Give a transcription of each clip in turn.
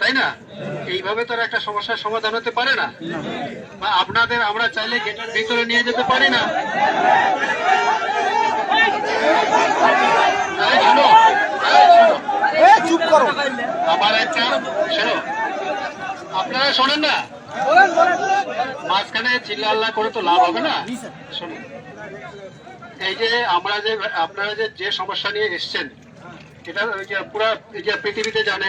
তাই না? এইভাবে তো একটা সমস্যার সমাধান হতে পারে না। বা আপনাদের আমরা চাইলে গেটের ভিতরে নিয়ে যেতে পারি না। শোনো, চুপ করো। আমার একটা শোনো। আপনারা শোনেন না? মাঝখানে চিল্লা আল্লাহ করে তো লাভ হবে না? শুনুন এই যে আমরা যে আপনারা যে যে সমস্যা নিয়ে এসছেন এটা ওই যে পুরা এই যে পৃথিবীতে জানে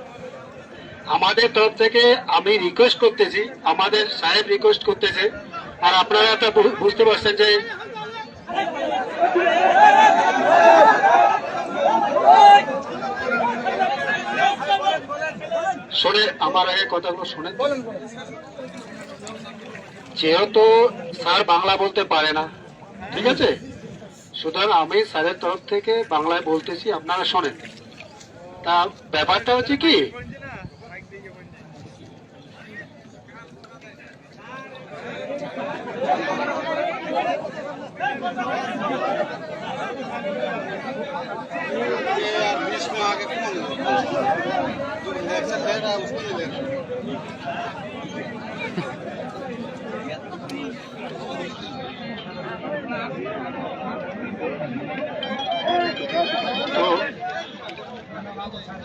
আমাদের তরফ থেকে আমি রিকোয়েস্ট করতেছি, আমাদের সাহেব রিকোয়েস্ট করতেছে। আর আপনারা তো বুঝতে পারছেন যে শোনে আমার আগে কথাগুলো শোনেন। যেহেতু স্যার বাংলা বলতে পারে না, ঠিক আছে? সুতরাং আমি স্যারের তরফ থেকে বাংলায় বলতেছি, আপনারা শোনেন। তা ব্যাপারটা হচ্ছে কি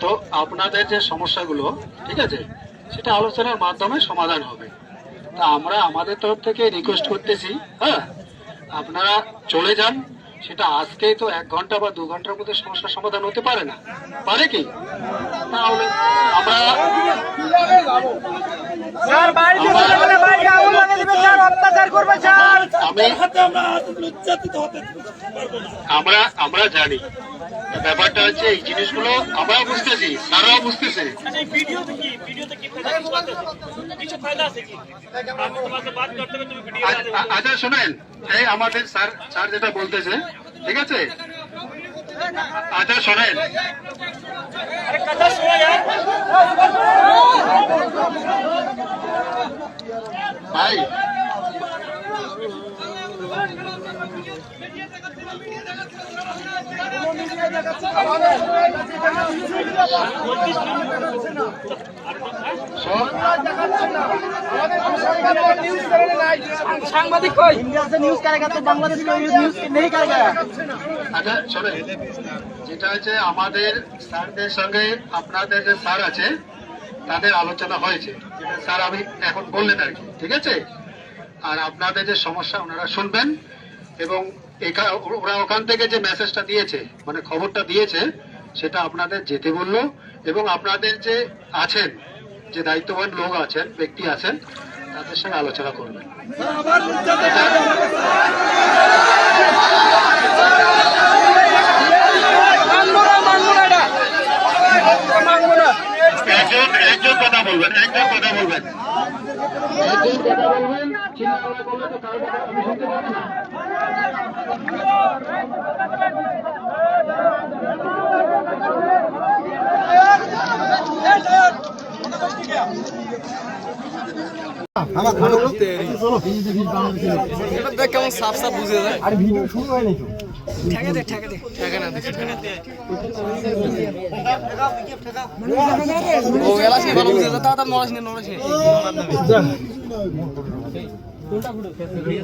তো আপনাদের যে সমস্যাগুলো ঠিক আছে সেটা আলোচনার মাধ্যমে সমাধান হবে। তা আমরা আমাদের তরফ থেকে রিকোয়েস্ট করতেছি হ্যাঁ? আপনারা চলে যান সেটা আজকেই তো এক ঘণ্টা বা দু ঘণ্টার মধ্যে সমস্যার সমাধান হতে পারে না। পারে কি? তাহলে আমরা আমরা আমরা জানি। ব্যাপারটা হচ্ছে এই জিনিসগুলো আমরাও বুঝতেছি তারাও বুঝতেছে। আচ্ছা শোনেন এই আমাদের স্যার স্যার যেটা বলতেছে ঠিক আছে? আচ্ছা শোনেন। ভাই শোন, আচ্ছা যেটা হচ্ছে আমাদের স্যারদের সঙ্গে আপনাদের যে স্যার আছে তাদের আলোচনা হয়েছে। স্যার আমি এখন বললেন আর কি ঠিক আছে? আর আপনাদের যে সমস্যা ওনারা শুনবেন। এবং ওরা ওখান থেকে যে মেসেজটা দিয়েছে মানে খবরটা দিয়েছে সেটা আপনাদের যেতে বলল। এবং আপনাদের যে আছেন যে দায়িত্ববান লোক আছেন ব্যক্তি আছেন তাদের সঙ্গে আলোচনা করবেন। একজন একজন কথা বলবেন একজন কথা বলবেন। একজন কথা বলবেন চিন্তা করলে তো কারও কথা আমি শুনতে পাবো না। কেমন সাফ সাফ বুঝে যায়। আর ভিডিও শুরু হয় নাকি ও এলা সে ভালো বুঝে যায়। তা তা নড়াস নে নড়াস নে। ভিডিও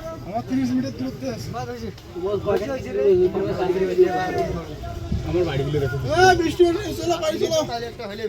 আমার 30 মিনিট দূরত্বে আছে। আমার বাড়িগুলো দেখো এ বৃষ্টি চলো বাড়ি চলো। একটা হলে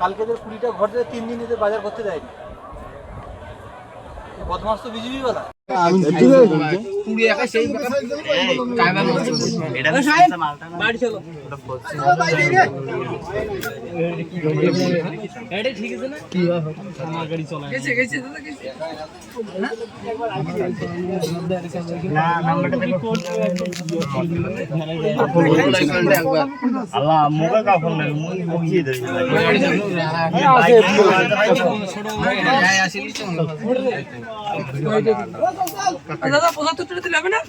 কালকে যে কুড়িটা ঘর তিন দিন এদের বাজার করতে দেয়নি। বদমাস তো বিজেপি বলা। আল্লাহ মুখে কাপড় নেই মুখ মুখিয়ে দেবে দাদা পঁচাত্তর টাকা দিলে হবে না?